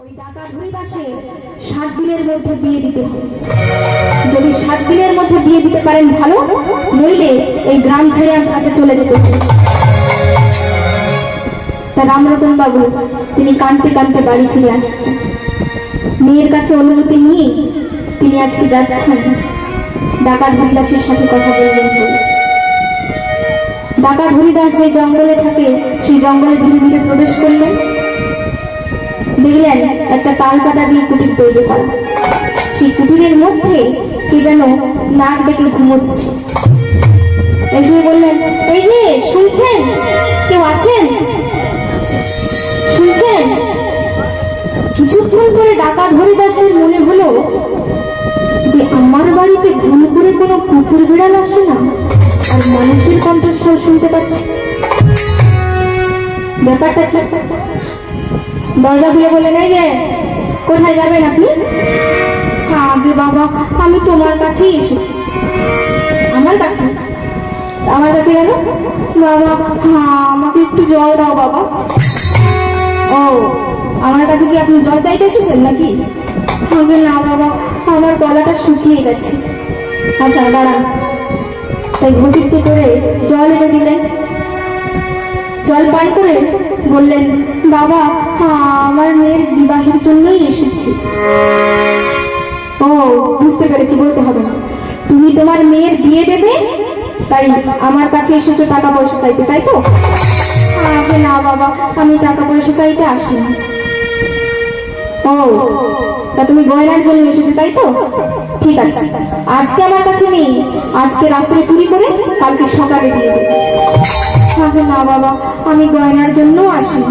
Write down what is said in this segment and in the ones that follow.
ওই সাত দিনের মধ্যে বিয়ে দিতে যদি সাত দিনের মধ্যে বিয়ে দিতে পারেন ভালো, নইলে এই গ্রাম ছেড়ে চলে যেতে তা রামরতন বাবু, তিনি কানতে কানতে বাড়ি ফিরে আসছেন। মেয়ের কাছে অনুমতি নিয়ে তিনি আজকে যাচ্ছেন। ডাকাত হরিদাসের সাথে কথা বলবেন বলে। ডাকাত হরিদাস যে জঙ্গলে থাকে, সেই জঙ্গলে ধীরে ধীরে প্রবেশ করলেন। দেখলেন একটা তাল কাটা দিয়ে কুটির তৈরি করা। সেই কুটিরের মধ্যে কে যেন নাক ডেকে ঘুমোচ্ছে। এসে বললেন, এই যে, শুনছেন? কেউ আছেন? শুনছেন? কিছুক্ষণ পরে ডাকাত হরিদাসের মনে হলো যে আমার বাড়িতে ভুল করে কোনো কুকুর বিড়াল আসে না, আর মানুষের কণ্ঠস্বর শুনতে পাচ্ছি। ব্যাপারটা কি? দরজা খুলে বলে এই যে, কোথায় যাবেন আপনি? আগে বাবা, আমি তোমার কাছেই এসেছি। আমার কাছে? আমার কাছে গেল বাবা, আমাকে একটু জল দাও বাবা। ও, আমার কাছে কি আপনি জল চাইতে এসেছেন নাকি? আগে না বাবা, আমার গলাটা শুকিয়ে গেছে। আচ্ছা দাঁড়ান। তাই ঘটিতে করে জল এনে দিলেন। জল পান করে বললেন, বাবা, আমার মেয়ের বিবাহের জন্যই এসেছি। ও, বুঝতে পেরেছি, বলতে হবে তুমি তোমার মেয়ের বিয়ে দেবে, তাই আমার কাছে এসেছ টাকা পয়সা চাইতে, তাই তো? না, বাবা, আমি টাকা পয়সা চাইতে আসি না ও, তা তুমি গয়নার জন্য এসেছ, তাই তো? ঠিক আছে, আজকে আমার কাছে নেই। আজকে রাত্রে চুরি করে কালকে সকালে দিয়ে দেবে। আগে না বাবা, আমি গয়নার জন্য আসি।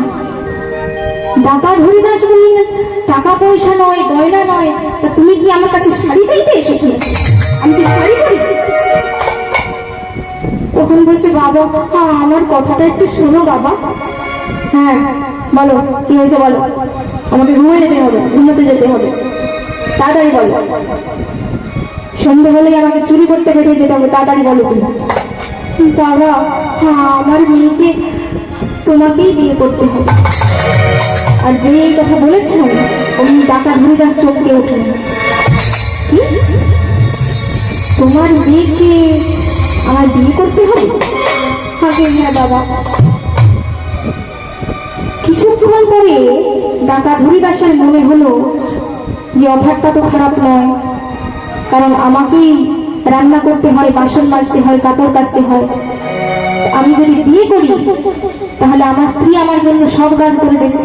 ডাকাত হরিদাস বললেন টাকা পয়সা নয়, গয়না নয়, তা তুমি কি আমার কাছে শাড়ি চাইতে এসেছ? আমি কি শাড়ি করি তখন বলছে, বাবা আমার কথাটা একটু শোনো বাবা। হ্যাঁ বলো, কি হয়েছে বলো? আমাকে ঘুমিয়ে যেতে হবে, ঘুমোতে যেতে হবে। তাড়াতাড়ি বলো। সন্ধে হলেই আমাকে চুরি করতে বেরিয়ে যেতে হবে, তাড়াতাড়ি বলো তুমি। বাবা হ্যাঁ আমার মেয়েকে তোমাকেই বিয়ে করতে হবে। আর যে এই কথা বলেছেন অমনি ডাকা হরিদাস চমকে উঠলেন তোমার মেয়েকে আমার বিয়ে করতে হবে? আগে হ্যাঁ বাবা। কিছুক্ষণ পরে ডাকা হরিদাসের মনে হলো যে অফারটা তো খারাপ নয়, কারণ আমাকেই রান্না করতে হয়, বাসন মাজতে হয়, কাপড় কাচতে হয়। আমি যদি বিয়ে করি, তাহলে আমার স্ত্রী আমার জন্য সব কাজ করে দেবে।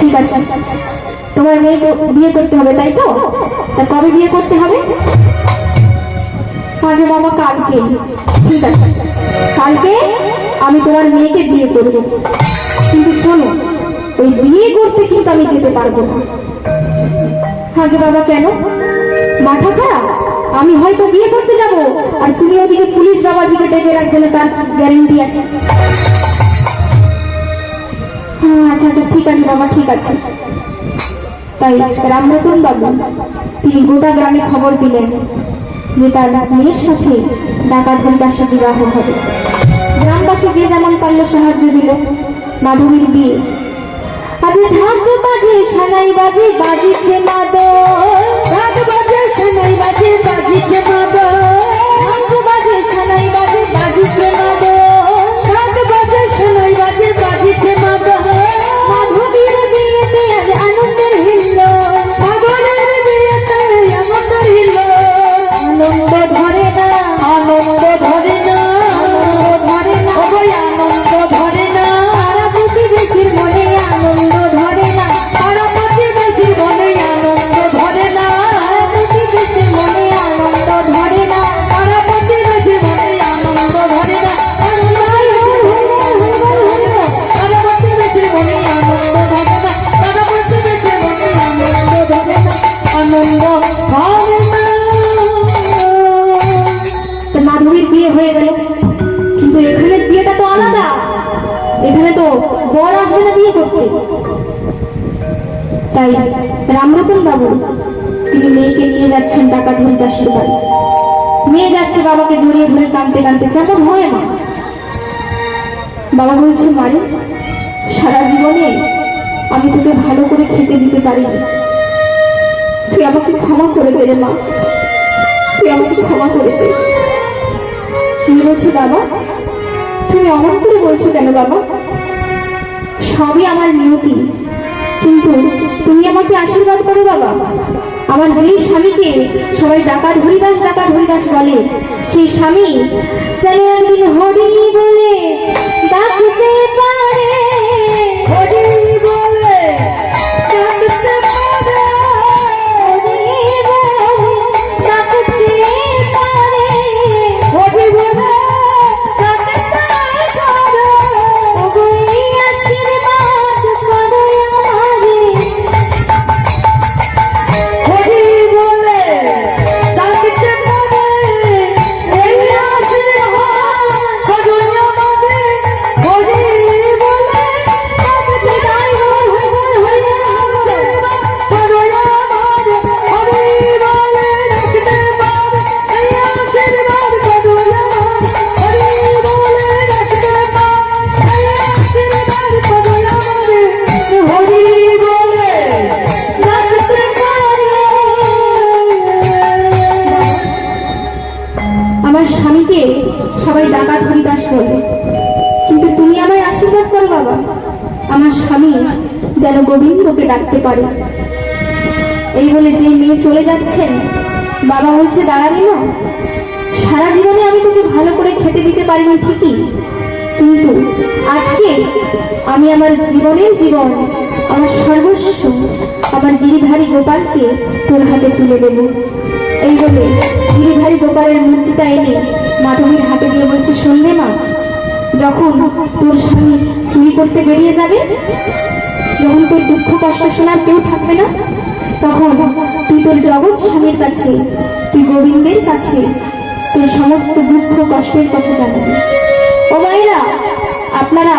ঠিক আছে। তোমার মেয়েকে বিয়ে করতে হবে, তাই তো? তা কবে বিয়ে করতে হবে? আগে বাবা, কালকে। ঠিক আছে। কালকে আমি তোমার মেয়েকে বিয়ে করব। কিন্তু শোনো, ওই বিয়ে করতে কিন্তু আমি যেতে পারব না। আগে বাবা, কেন? মাথা খারাপ? আমি হয়তো বিয়ে করতে যাব। আর তুমি ওদিকে পুলিশ বাবাজিকে ডেকে রাখবে না তার গ্যারেন্টি আছে। হ্যাঁ, আচ্ছা আচ্ছা ঠিক আছে বাবা ঠিক আছে। তাই রামরতন বাবু তিনি গোটা গ্রামে খবর দিলেন যে তার মেয়ের সাথে ডাকাত বিবাহ হবে। গ্রামবাসী যে যেমন পারল সাহায্য দিল মাধবীর বিয়ে। আজ ঢাক বাজে সানাই বাজে বাজিছে মাদল। ঢাক বাজে বাজিছে বাবা বাজে সানাই বাজে। বর আসবে না বিয়ে করতে? তাই রামরতন বাবু, তিনি মেয়েকে নিয়ে যাচ্ছেন টাকা ধরিদাসের বাড়ি। মেয়ে যাচ্ছে বাবাকে জড়িয়ে ধরে কাঁদতে কাঁদতে, যেমন হয় মা। বাবা বলছে মারে সারা জীবনে আমি তোকে ভালো করে খেতে দিতে পারিনি। তুই আমাকে ক্ষমা করে দে মা। তুই আমাকে ক্ষমা করে দে। কি বলছি বাবা? তুমি অমন করে বলছো কেন বাবা? সবই আমার নিয়তি। কিন্তু তুমি আমাকে আশীর্বাদ করো বাবা। আমার যে স্বামীকে সবাই ডাকাত হরিদাস ডাকাত হরিদাস বলে, সেই স্বামী যেন একদিন হরি বলে ডাকতে পারে। হরি গোবিন্দকে ডাকতে পারে। এই বলে যে মেয়ে চলে যাচ্ছেন, বাবা বলছে, দাঁড়ালি না। সারা জীবনে আমি তোকে ভালো করে খেতে দিতে পারিনি ঠিকই। কিন্তু আজকে আমি আমার জীবনের জীবন, আমার সর্বস্ব, আমার গিরিধারী গোপালকে তোর হাতে তুলে দেব। এই বলে গিরিধারী গোপালের মূর্তিটা এনে মাধবীর হাতে দিয়ে বলছে, শুনবে মা, যখন তোর স্বামী চুরি করতে বেরিয়ে যাবে যখন তোর দুঃখ কষ্ট শোনার কেউ থাকবে না, তখন তুই তোর জগৎ স্বামীর কাছে, তুই গোবিন্দের কাছে তোর সমস্ত দুঃখ কষ্টের কথা জানাবি। ও মায়েরা, আপনারা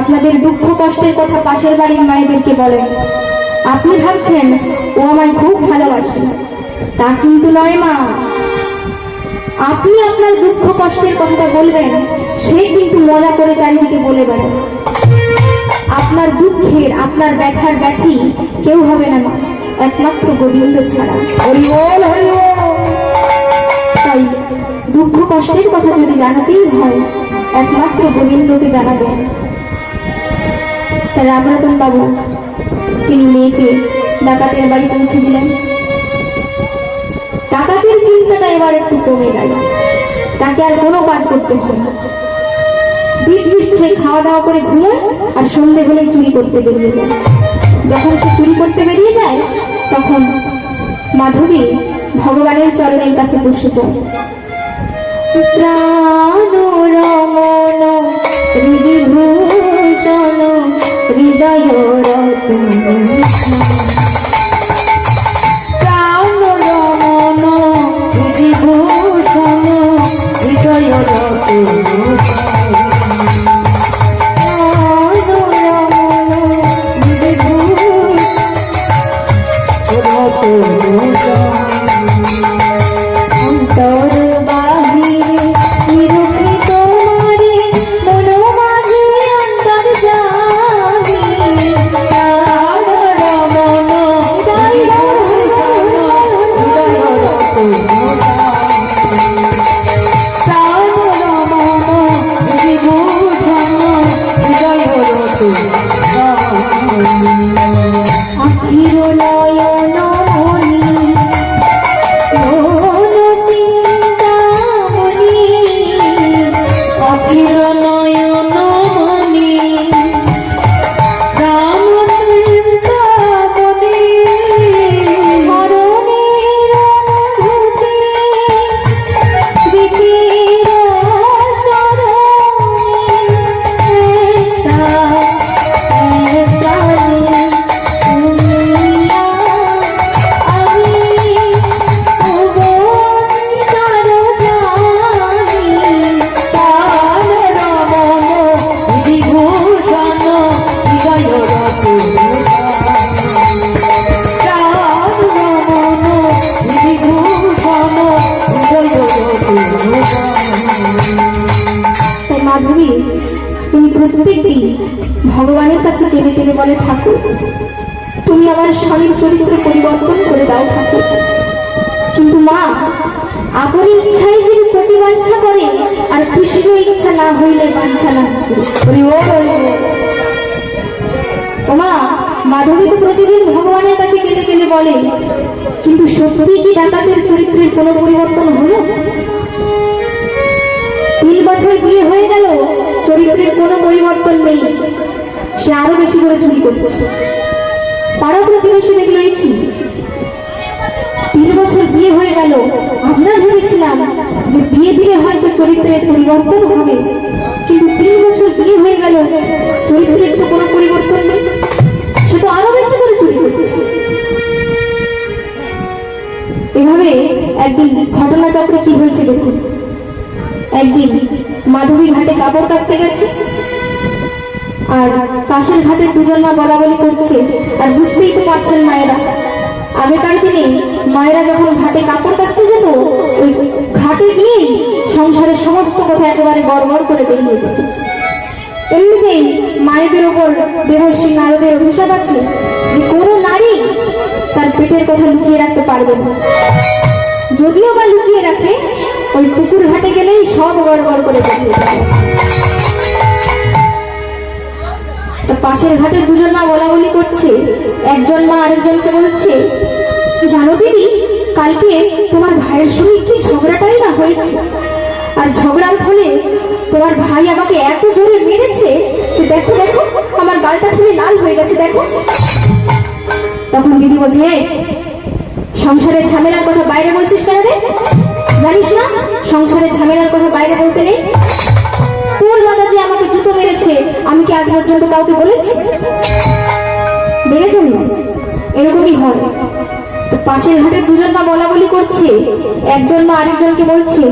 আপনাদের দুঃখ কষ্টের কথা পাশের বাড়ির মায়েদেরকে বলেন। আপনি ভাবছেন, ও আমায় খুব ভালোবাসে। তা কিন্তু নয় মা। আপনি আপনার দুঃখ কষ্টের কথাটা বলবেন, সে কিন্তু মজা করে চারিদিকে বলে বেড়াবে আপনার দুঃখের আপনার ব্যথার ব্যথি কেউ হবে না মা। একমাত্র গোবিন্দ ছাড়া। তাই দুঃখ কষ্টের কথা যদি জানাতেই হয় একমাত্র গোবিন্দকে জানাবেন। তাই রামরতন বাবু তিনি মেয়েকে ডাকাতের বাড়ি পৌঁছে দিলেন। ডাকাতের চিন্তাটা এবার একটু কমে গেল। তাকে আর কোনো কাজ করতে হয় না। বিষ খেয়ে খাওয়া দাওয়া করে ঘুমোয় আর সন্ধে হলে চুরি করতে বেরিয়ে যায়। যখন সে চুরি করতে বেরিয়ে যায়, তখন মাধবী ভগবানের চরণের কাছে বসে যায়। হৃদয় তুমি আমার স্বামীর চরিত্র পরিবর্তন করে দাও ঠাকুর। কিন্তু মা আপনি ইচ্ছায় যিনি প্রতিবাঞ্ছা করে আর কৃষ্ণ ইচ্ছা না হইলে বাঞ্ছা না। ওমা মাধবী তো প্রতিদিন ভগবানের কাছে কেঁদে কেঁদে বলে কিন্তু সত্যি কি ডাকাতের চরিত্রের কোনো পরিবর্তন হলো? তিন বছর বিয়ে হয়ে গেল চরিত্রের কোনো পরিবর্তন নেই। সে আরও বেশি করে চুরি করছে। পাড়া প্রতিবেশী দেখল কি? তিন বছর বিয়ে হয়ে গেল। আমরা ভেবেছিলাম যে বিয়ে দিলে হয়তো চরিত্রের পরিবর্তন হবে। কিন্তু তিন বছর বিয়ে হয়ে গেল, চরিত্রের তো কোনো পরিবর্তন নেই। সে তো আরও বেশি করে চুরি করছে। এভাবে একদিন ঘটনাচক্রে কি হয়েছে দেখুন। একদিন মাধবী ঘাটে কাপড় কাচতে গেছে। আর পাশের ঘাটে দুজন মা বলা বলি করছে, আর বুঝতেই তো পারছেন মায়েরা। আগেকার দিনে মায়েরা যখন ঘাটে কাপড় কাচতে যেত, ওই ঘাটে গিয়েই সংসারের সমস্ত কথা একেবারে গড় করে বেরিয়ে যেত। এমনিতেই মায়েদের ওপর দেবশ্রী নারদের অভিশাপ আছে যে কোনো নারী তার পেটের কথা লুকিয়ে রাখতে পারবে না। যদিও বা লুকিয়ে রাখে, ওই পুকুর ঘাটে গেলেই সব গড় করে বেরিয়ে যাবে পাশের ঘাটে দুজন মা বলা বলি করছে। একজন মা আরেকজনকে বলছে জানো দিদি কালকে তোমার ভাইয়ের সঙ্গে কি ঝগড়াটাই না হয়েছে? আর ঝগড়ার ফলে তোমার ভাই আমাকে এত জোরে মেরেছে যে দেখো দেখো আমার গালটা খুলে লাল হয়ে গেছে দেখো। তখন দিদি বলছে "এই, সংসারের ঝামেলার কথা বাইরে বলছিস কেন রে? জানিস না সংসারের ঝামেলার কথা বাইরে বলতে নেই। তোর দাদা যে আমাকে জুতো মেরেছে। আমি কি আজ পর্যন্ত কাউকে বলেছি? বেড়েছেন এরকমই হয়। পাশের ঘাটে দুজন মা বলা বলি করছে। একজন মা আরেকজনকে বলছে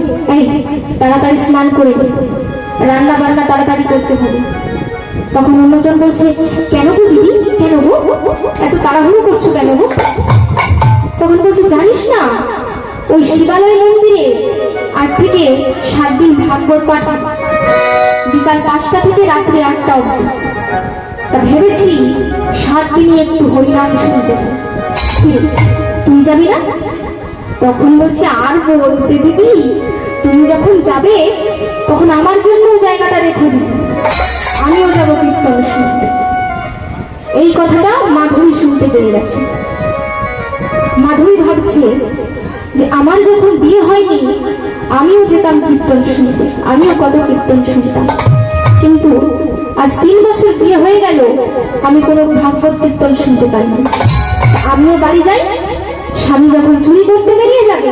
তাড়াতাড়ি স্নান করে। রান্না বান্না তাড়াতাড়ি করতে হবে। তখন অন্যজন বলছে, কেন গো দিদি? কেন গো? এত তাড়াহুড়ো করছ কেন গো? তখন বলছে, জানিস না, ওই শিবালয় মন্দিরে আজ থেকে সাত দিন ভাগবত পাঠ বিকাল পাঁচটা থেকে রাত্রি আটটা অবধি। তা ভেবেছি সাত দিনই একটু হরিনাম শুনতে। তুই যাবি না? তখন বলছে, আর বলতে দিদি তুমি যখন যাবে, তখন আমার জন্য জায়গাটা রেখে দিবি। আমিও যাব কীর্তন শুনতে। এই কথাটা মাধুরী শুনতে পেরে গেছে। মাধুরী ভাবছে যে আমার যখন বিয়ে হয়নি আমিও যেতাম কীর্তন শুনতে, আমিও কত কীর্তন শুনতাম। কিন্তু আজ তিন বছর বিয়ে হয়ে গেল, আমি কোনো ভাগবত কীর্তন শুনতে পারিনি। আমিও বাড়ি যাই, স্বামী যখন চুরি করতে বেরিয়ে যাবে,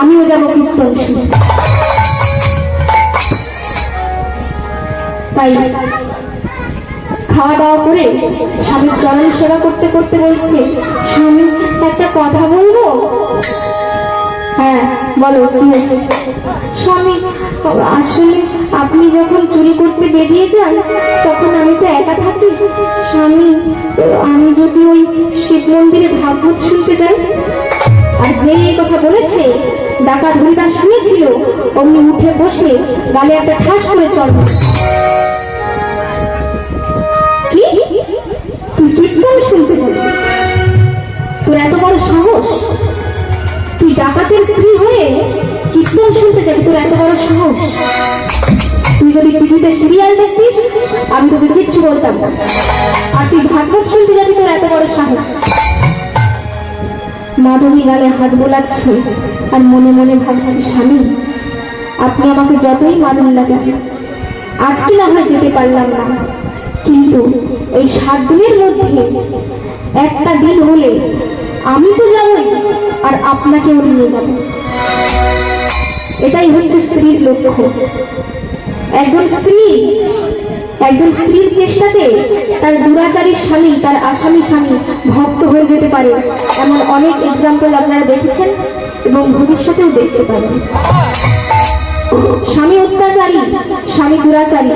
আমিও যাব কীর্তন শুনতে। তাই খাওয়া দাওয়া করে স্বামীর চরণ সেবা করতে করতে বলছে, স্বামী, একটা কথা বলব? হ্যাঁ বলো, কি হয়েছে? স্বামী, আসলে আপনি যখন চুরি করতে বেরিয়ে যান, তখন আমি তো একা থাকি। স্বামী, আমি যদি ওই শিব মন্দিরে ভাগবত শুনতে যাই, আর যে এই কথা বলেছে ডাকা হরিদাস শুনেছিল, অমনি উঠে বসে গালে একটা ঠাস করে চড়। কি? তুই কীর্তন শুনতে যাবি? তোর এত বড় সাহস? ডাকাতের স্ত্রী হয়ে কীর্তন শুনতে যাবি তোর এত বড় সাহস। তুই যদি টিভিতে সিরিয়াল দেখতিস, আমি তোকে কিচ্ছু বলতাম না। আর তুই ভাগবত শুনতে যাবি, তোর এত বড় সাহস। মাধবী গালে হাত বোলাচ্ছে আর মনে মনে ভাবছে, স্বামী, আপনি আমাকে যতই মারুন না কেন, আজকে না হয় যেতে পারলাম না। কিন্তু এই সাত দিনের মধ্যে একটা দিন হলে আমি তো যাবই আর আপনাকেও নিয়ে যাব। এটাই হচ্ছে স্ত্রীর লক্ষ্য। একজন স্ত্রী, একজন স্ত্রীর চেষ্টাতে তার দুরাচারী স্বামী, তার আসামি স্বামী ভক্ত হয়ে যেতে পারে। এমন অনেক এক্সাম্পল আপনারা দেখেছেন এবং ভবিষ্যতেও দেখতে পারেন। স্বামী অত্যাচারী, স্বামী দুরাচারী।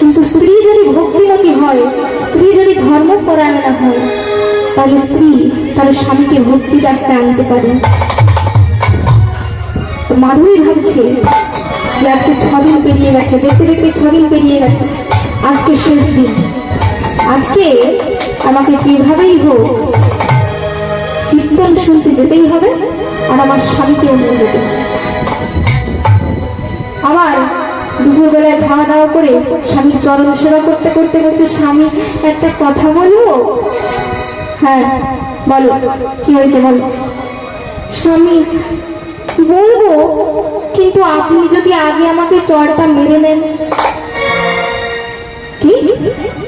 কিন্তু স্ত্রী যদি ভক্তিমতী হয়, স্ত্রী যদি ধর্মপরায়ণা হয় তাহলে স্ত্রী তার স্বামীকে ভক্তি রাস্তায় আনতে পারে। মাধুরী ভাবছে যে আজকে ছদিন পেরিয়ে গেছে, দেখতে দেখতে ছদিন পেরিয়ে গেছে। আজকে শেষ দিন। আজকে আমাকে যেভাবেই হোক কীর্তন শুনতে যেতেই হবে আর আমার স্বামীকেও নিয়ে যেতে হবে। আবার দুপুরবেলায় খাওয়া দাওয়া করে স্বামীর চরণ সেবা করতে করতে বলছে, স্বামী, একটা কথা বলব হ্যাঁ বলো কি হয়েছে বলো? স্বামী বলব কিন্তু আপনি যদি আগে আমাকে চড়টা মেরে নেন। কি?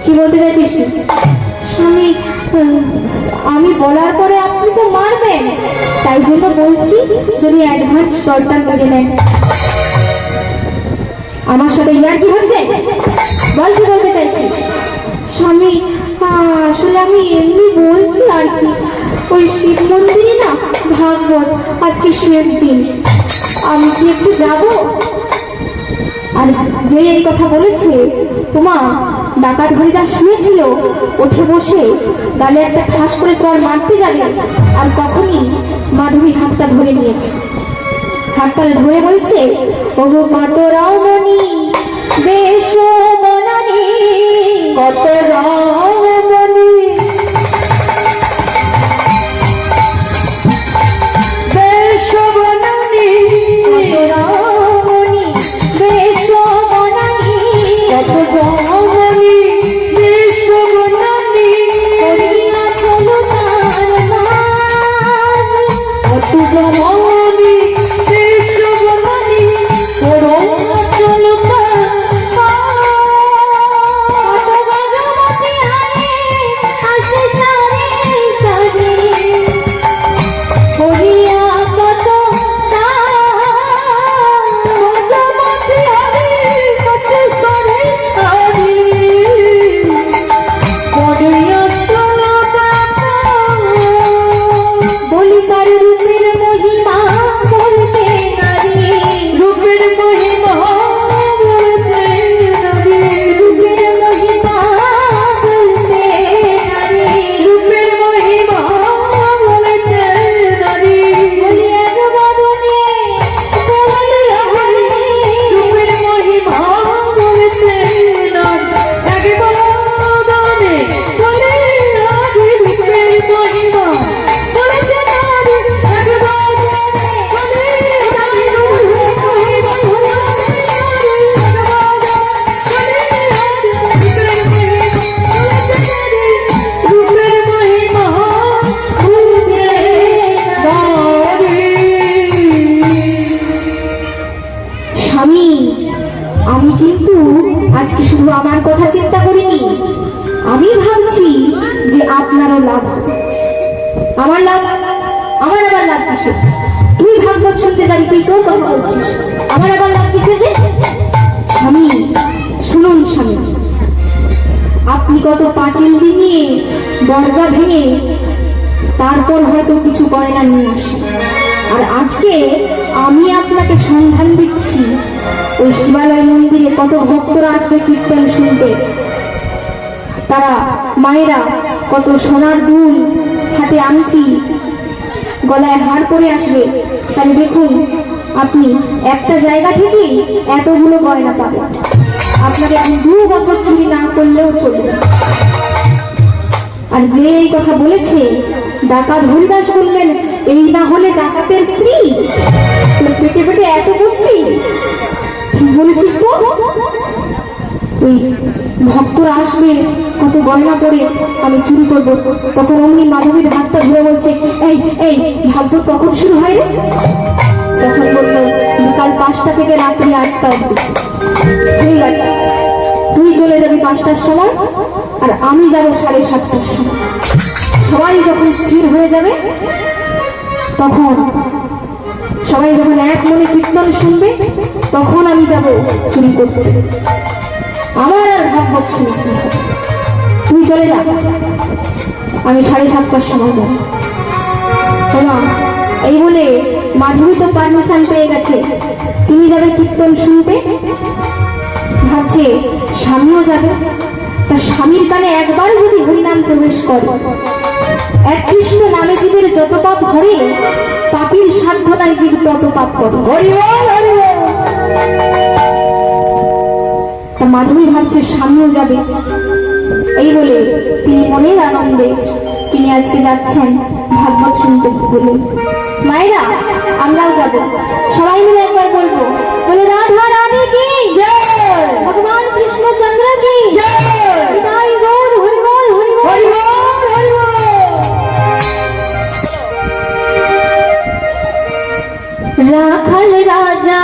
কি বলতে চাইছিস? স্বামী আমি বলার পরে আপনি তো মারবেন। তাই জন্য বলছি যদি অ্যাডভান্স চড়টা মেরে নেন। আমার সাথে ইয়ার কি হচ্ছে? বল কি বলতে চাইছিস? স্বামী আসলে আমি এমনি আর কি ওই শিব মন্দিরে না ভাগবত আজকে শেষ দিন। আমি কি একটু যাব? আর যে এই কথা বলেছে তোমা ডাকাত হরিদা শুয়েছিল, উঠে বসে গালে একটা ঠাস করে চর মারতে যাবে আর কখনই মাধবী হাতটা ধরে নিয়েছে। হাতটা ধরে বলছে, ওগো কত রমণী, বেশ কত রমণী আমার লাভ, আমার আবার লাভ কিসে তুই ভাগবত শুনতে যাবি তুই তোর কথা বলছিস। আমার আবার লাভ কিসে যে? স্বামী, শুনুন স্বামী। আপনি কত পাঁচিল দিয়ে দরজা ভেঙে তারপর হয়তো কিছু গয়না নিয়ে আসেন। আর আজকে আমি আপনাকে সন্ধান দিচ্ছি, ওই শিবালয় মন্দিরে কত ভক্তরা আসবে কীর্তন শুনতে। তারা মায়েরা কত সোনার দুল হাতে আংটি, গলায় হার পরে আসবে। তাহলে দেখুন, আপনি একটা জায়গা থেকেই এতগুলো গয়না পাবেন। আপনাকে আমি দু বছর চুরি না করলেও চলবে। আর যে এই কথা বলেছে, ডাকাত হরিদাস বললেন, এই না হলে ডাকাতের স্ত্রী? তোর পেটে পেটে এত বুদ্ধি? বলেছিস তো? ওই ভক্তরা আসবে, কত গয়না পরে আমি চুরি করব। তখন অমনি মাধবীর হাতটা ধরে বলছে, এই এই ভাগবত কখন শুরু হয় রে? তখন বলল, বিকাল পাঁচটা থেকে রাত্রি আটটা অব্দি ঠিক আছে, তুই চলে যাবি পাঁচটার সময় আর আমি যাব সাড়ে সাতটার সময়। সবাই যখন স্থির হয়ে যাবে, তখন সবাই যখন এক মনে কীর্তন শুনবে, তখন আমি যাব চুরি করতে। আমার আর ভাবভাব শুনতে হবে। তুই চলে যা আমি সাড়ে সাতটার সময় যাব। শোনো, এই বলে মাধুরী তো পারমিশন পেয়ে গেছে। তুমি যাবে কীর্তন শুনতে? ভাবছে স্বামীও যাবে। তার স্বামীর কানে একবার যদি হরিনাম প্রবেশ করে এক কৃষ্ণ নামে জীবের যত পাপ ধরে পাপির সাধ্যতায় জীব তত পাপ করে। হরি হরি তা মাধবী ভাবছে সামনে যাবে। এই বলে তিনি মনের আনন্দে তিনি আজকে যাচ্ছেন ভাগবত শুনতে বলে। মায়েরা আমরাও যাব। সবাই মিলে একবার বলব বলে রাধা রানী কি জয়? ভগবান কৃষ্ণচন্দ্র কি জয়? রাখাল রাজা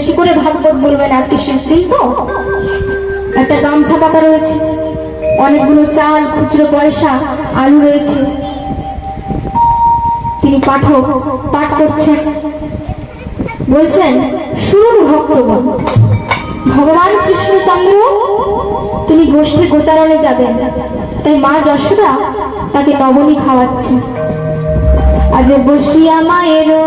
বেশি করে ভাগবত বলবেন আজকে শেষ দিন তো? একটা গামছা পাতা রয়েছে, অনেকগুলো চাল, খুচরো পয়সা, আলু রয়েছে। তিনি পাঠক, পাঠ করছেন। বলছেন শুরুর ভক্তগণ, ভগবান কৃষ্ণচন্দ্র, তিনি গোষ্ঠী গোচারণে যাবেন। তাই মা যশোদা তাকে নবনী খাওয়াচ্ছে আজ বসিয়া মায়েরও